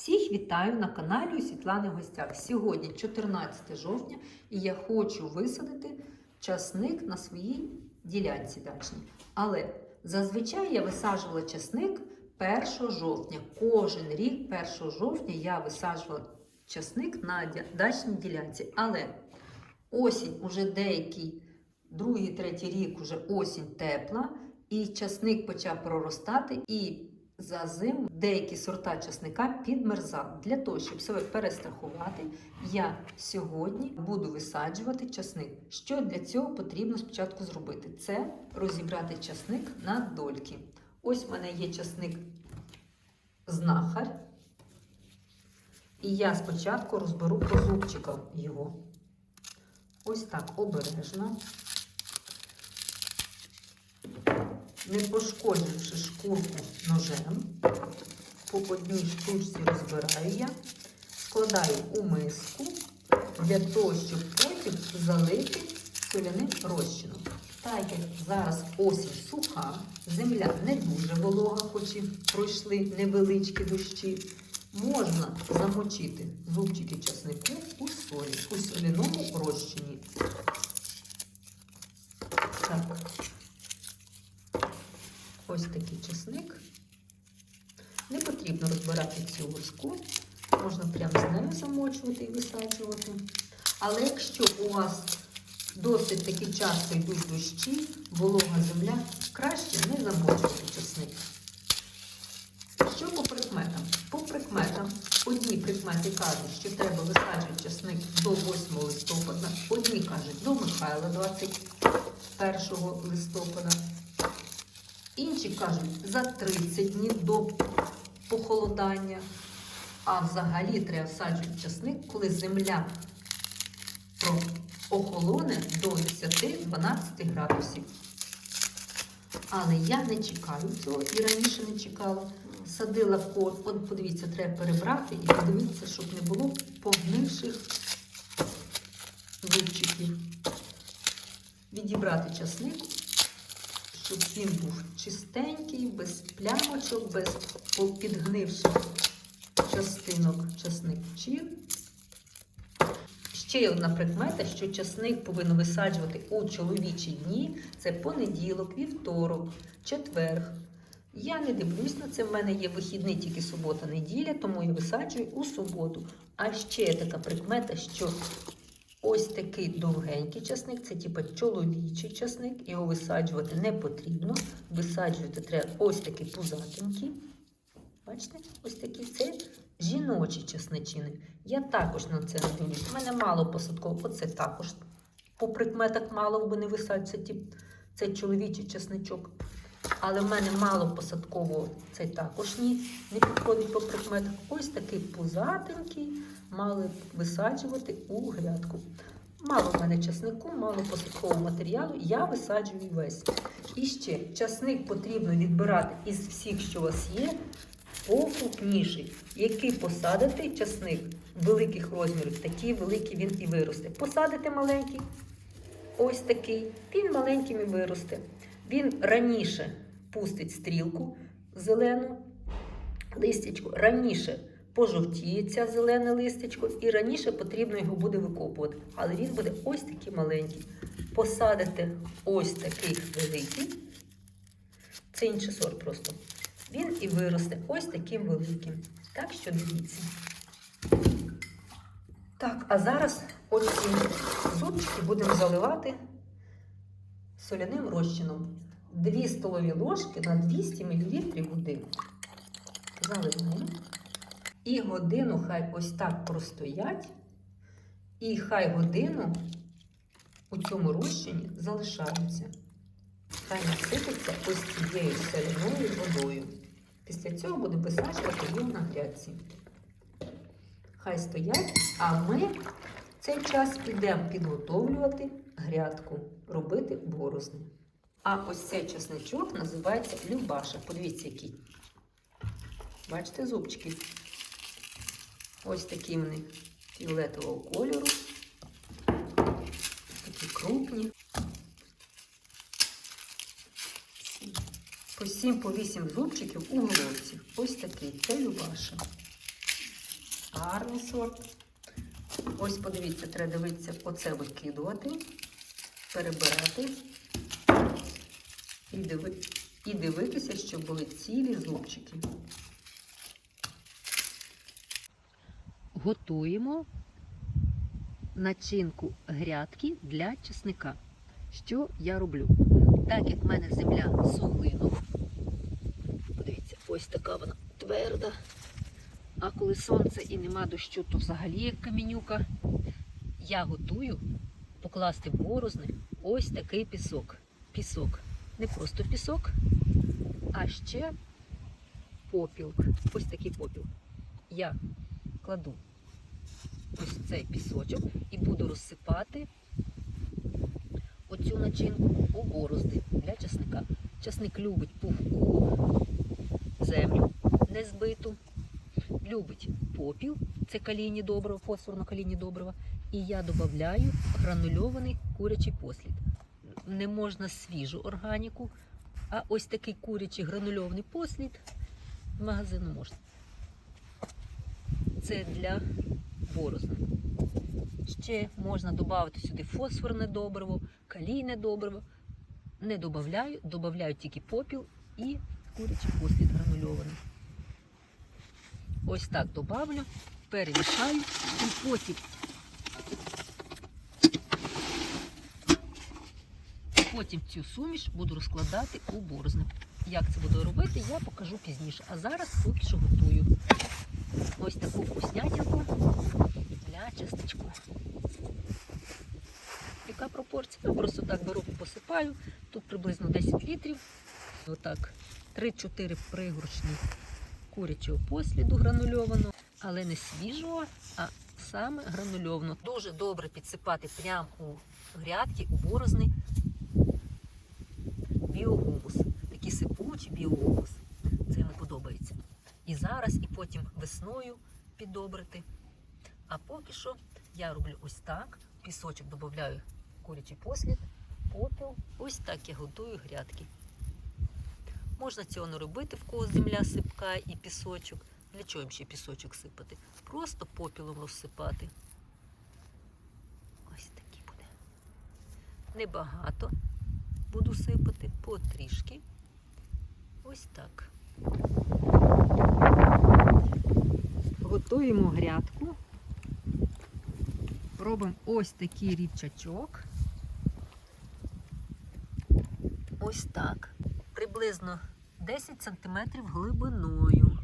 Всіх вітаю на каналі Світлани в гостях. Сьогодні 14 жовтня, і я хочу висадити часник на своїй ділянці дачній. Але зазвичай я висаджувала часник 1 жовтня. Кожен рік 1 жовтня я висаджувала часник на дачній ділянці. Але осінь уже деякий, другий, третій рік уже осінь тепла, і часник почав проростати. і за зиму деякі сорта часника підмерзали. Для того, щоб себе перестрахувати, я сьогодні буду висаджувати часник. Що для цього потрібно спочатку зробити? Це розібрати часник на дольки. Ось в мене є часник знахар. І я спочатку розберу по зубчикам його. Ось так обережно. Не пошкодживши шкурку ножем, по одній штучці розбираю я, складаю у миску для того, щоб потім залити соляним розчином. Так як зараз осінь суха, земля не дуже волога, хоч і пройшли невеличкі дощі, можна замочити зубчики часнику у солі, у соляному розчині. Так. Ось такий чесник. Не потрібно розбирати цю лиску, можна прямо з нею замочувати і висаджувати. Але якщо у вас досить таки часто йдуть дощі, волога земля, краще не замочувати чесник. Що по прикметам? По прикметам одні прикмети кажуть, що треба висаджувати чесник до 8 листопада, одні кажуть до Михайла 21 листопада. Інші кажуть за 30 днів до похолодання. А взагалі треба всаджувати часник, коли земля охолоне до 10-12 градусів. Але я не чекаю цього і раніше не чекала. Садила кор. От подивіться, треба перебрати і подивитися, щоб не було погнивших зубчиків. Відібрати часник щоб він був чистенький, без плямочок, без підгнивших частинок часників. Ще одна прикмета, що часник повинен висаджувати у чоловічі дні. Це понеділок, вівторок, четверг. Я не дивлюсь на це. В мене є вихідний тільки субота-неділя, тому я висаджую у суботу. А ще така прикмета, що Ось такий довгенький часник, це типу чоловічий часник, його висаджувати не потрібно. Висаджувати треба ось такий пузатенький. Бачите, ось такий це жіночі часничини. Я також на це не. У мене мало посадково, оце також. По прикметах мало би не висаджувати ті- це чоловічий часничок. Але в мене мало посадкового, це також ні, не підходить по прикметах. Ось такий пузатенький мали висаджувати у грядку. Мало в мене часнику, мало посадкового матеріалу, я висаджую весь. І ще часник потрібно відбирати із всіх, що у вас є, покрупніший. Який посадити часник великих розмірів, такий великий він і виросте. Посадите маленький, ось такий, він маленьким і виросте. Він раніше пустить стрілку зелену листячку, раніше пожовтіє ця зелене листячко, і раніше потрібно його буде викопувати. Але він буде ось такий маленький. Посадите ось такий великий, це інший сорт просто. Він і виросте ось таким великим. Так що дивіться. Так, а зараз ось ці зубчики будемо заливати соляним розчином. 2 столові ложки на 200 мл води. Заливаємо. І годину хай ось так простоять. І хай годину у цьому розчині залишаються. Хай насипиться ось цією соляною водою. Після цього буде висаджувати їх на грядці. Хай стоять, а ми цей час підемо підготовлювати грядку, робити борозни. А ось цей чесничок називається Любаша. Подивіться, який. Бачите, зубчики? Ось такі вони фіолетового кольору. Такі крупні. По 7 по 8 зубчиків у головці. Ось такий. Це Любаша. Гарний сорт. Ось подивіться, треба дивитися, оце викидувати, перебирати і, диви... і дивитися, щоб були цілі зубчики. Готуємо начинку грядки для чесника. Що я роблю? Так як в мене земля суглину, подивіться, ось така вона тверда. А коли сонце і нема дощу, то взагалі як камінюка. Я готую покласти в борозни ось такий пісок. Пісок. Не просто пісок, а ще попіл. Ось такий попіл. Я кладу ось цей пісочок і буду розсипати оцю начинку у борозни для часника. Часник любить пухку землю, не збиту любить попіл, це калійні добрива, фосфорно-калійні добрива. І я додаю гранульований курячий послід. Не можна свіжу органіку, а ось такий курячий гранульований послід в магазину можна. Це для борозни. Ще можна додати сюди фосфорне добриво, калійне добриво. Не додаю, додаю тільки попіл і курячий послід гранульований. Ось так добавлю, перемішаю і потім. Потім цю суміш буду розкладати у борозни. Як це буду робити, я покажу пізніше. А зараз поки що готую ось таку вкуснятинку для чесничку. Яка пропорція? Я просто так беру, посипаю. Тут приблизно 10 літрів. Отак, 3-4 пригоршні курячого посліду гранульованого, але не свіжого, а саме гранульованого. Дуже добре підсипати прямо у грядки, у борозни біогумус. Такий сипучий біогумус. Це йому подобається. І зараз, і потім весною підобрити. А поки що я роблю ось так. Пісочок додаю курячий послід, попіл. Ось так я готую грядки. Можна цього не робити, в кого земля сипка і пісочок. Для чого їм ще пісочок сипати? Просто попілом розсипати. Ось такий буде. Небагато буду сипати, потрішки. Ось так. Готуємо грядку. Робимо ось такий рівчачок. Ось так. Приблизно 10 см глибиною.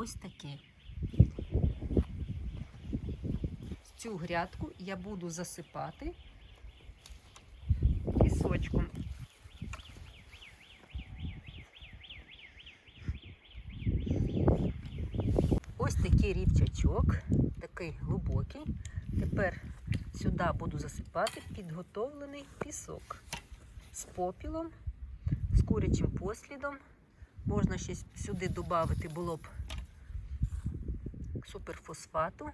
Ось таке. Цю грядку я буду засипати пісочком. Ось такий рівчачок, такий глибокий. Тепер сюди буду засипати підготовлений пісок з попілом, з курячим послідом. Можна ще сюди додати було б суперфосфату,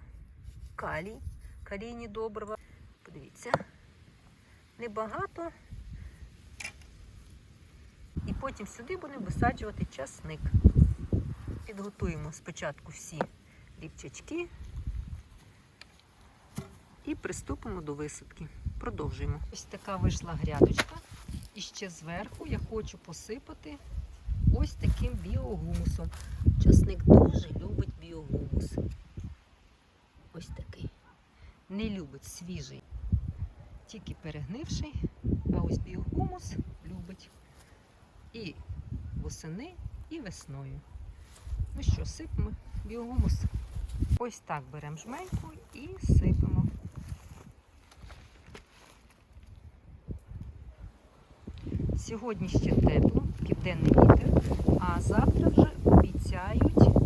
калій, калійні добрива. Подивіться, небагато. І потім сюди будемо висаджувати часник. Підготуємо спочатку всі рівчачки і приступимо до висадки. Продовжуємо. Ось така вийшла грядочка. І ще зверху я хочу посипати ось таким біогумусом. Часник дуже любить біогумус. Ось такий. Не любить свіжий, тільки перегнивший, а ось біогумус любить і восени, і весною. Ну що, сипемо біогумус. Ось так беремо жменьку і сипемо. Сьогодні ще тепло, південний вітер, а завтра вже обіцяють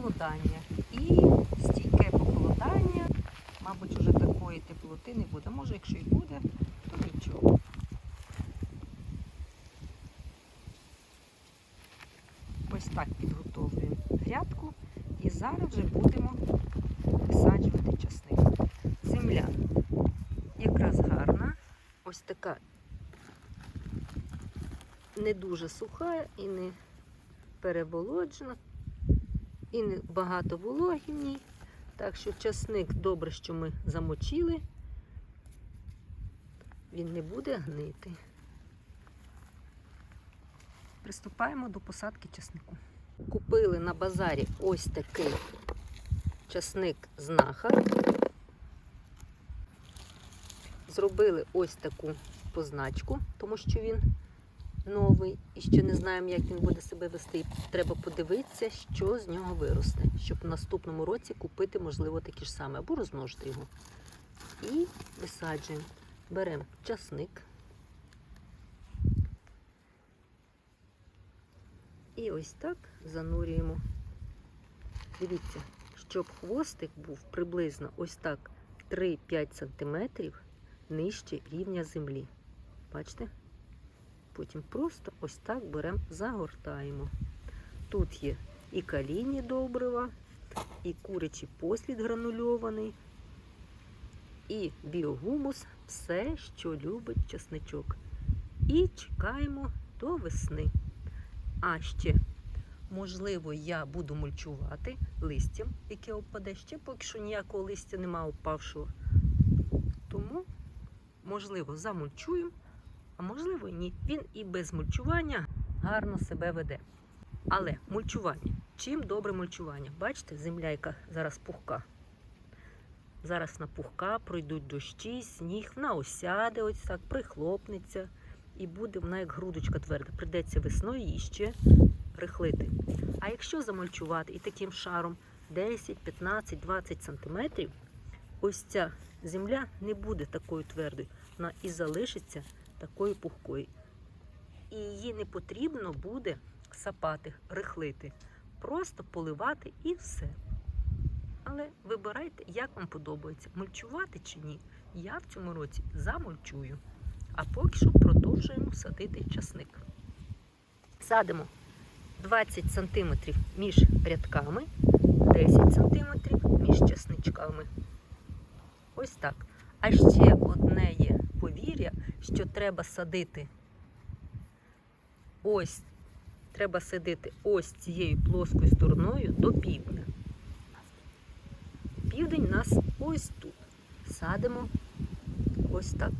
похолодання. І стійке похолодання, мабуть, вже такої теплоти не буде. Може, якщо і буде, то нічого. Ось так підготовлюємо грядку і зараз вже будемо висаджувати часник. Земля якраз гарна, ось така не дуже суха і не переболоджена. І багато вологі в ній. Так що часник добре, що ми замочили, він не буде гнити. Приступаємо до посадки часнику. Купили на базарі ось такий часник знахар. Зробили ось таку позначку, тому що він новий і ще не знаємо, як він буде себе вести. Треба подивитися, що з нього виросте, щоб в наступному році купити, можливо, такі ж саме, або розмножити його. І висаджуємо. Беремо часник. І ось так занурюємо. Дивіться, щоб хвостик був приблизно ось так 3-5 см нижче рівня землі. Бачите? Потім просто ось так беремо, загортаємо. Тут є і калійні добрива, і курячий послід гранульований, і біогумус, все, що любить часничок. І чекаємо до весни. А ще, можливо, я буду мульчувати листям, яке опаде. Ще поки що ніякого листя нема опавшого. Тому, можливо, замульчуємо, а можливо, ні. Він і без мульчування гарно себе веде. Але мульчування. Чим добре мульчування? Бачите, земля, яка зараз пухка. Зараз на пухка пройдуть дощі, сніг, вона осяде, ось так, прихлопнеться і буде вона як грудочка тверда. Придеться весною її ще рихлити. А якщо замульчувати і таким шаром 10, 15, 20 сантиметрів, ось ця земля не буде такою твердою, вона і залишиться такою пухкою. І її не потрібно буде сапати, рихлити, просто поливати і все. Але вибирайте, як вам подобається, мульчувати чи ні. Я в цьому році замульчую. А поки що продовжуємо садити часник. Садимо 20 см між рядками, 10 см між часничками. Ось так. А ще одне є що треба садити ось, треба садити ось цією плоскою стороною до півдня. Південь у нас ось тут. Садимо ось так.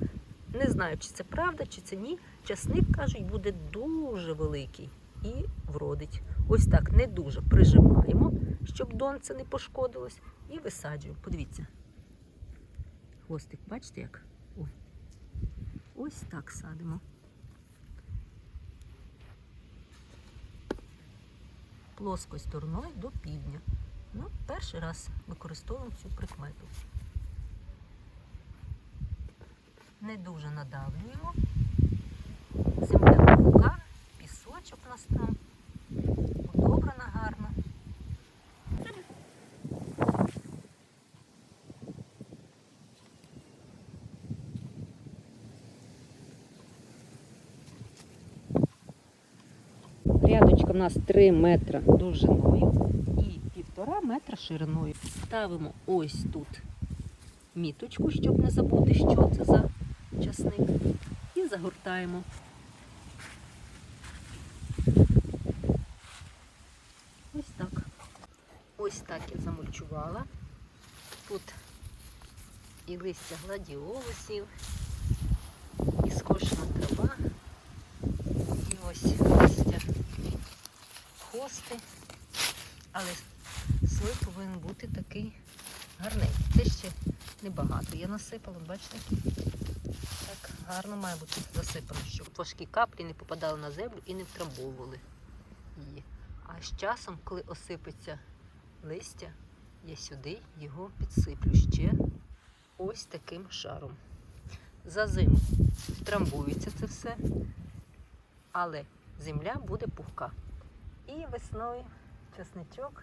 Не знаю, чи це правда, чи це ні. Часник, кажуть, буде дуже великий і вродить. Ось так не дуже прижимаємо, щоб донце не пошкодилось, і висаджуємо. Подивіться. Хвостик, бачите як? Ой. Ось так садимо. Плоскою стороною до півдня. Ну, перший раз використовуємо цю прикмету. Не дуже надавлюємо. Земля рука, пісочок у нас там, удобрена гарно. Рядочка у нас 3 метра довжиною і півтора метра шириною. Ставимо ось тут міточку, щоб не забути, що це за часник. І загортаємо. Ось так. Ось так я замульчувала. Тут і листя гладіолусів, і скошена трава, і ось хости. Але слой повинен бути такий гарненький. Це ще небагато. Я насипала, бачите? Так гарно має бути засипано, щоб важкі каплі не попадали на землю і не втрамбовували її. А з часом, коли осипеться листя, я сюди його підсиплю ще ось таким шаром. За зиму втрамбується це все, але земля буде пухка. І весною часничок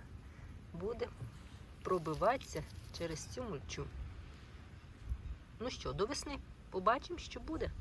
буде пробиватися через цю мульчу. Ну що, до весни побачимо, що буде.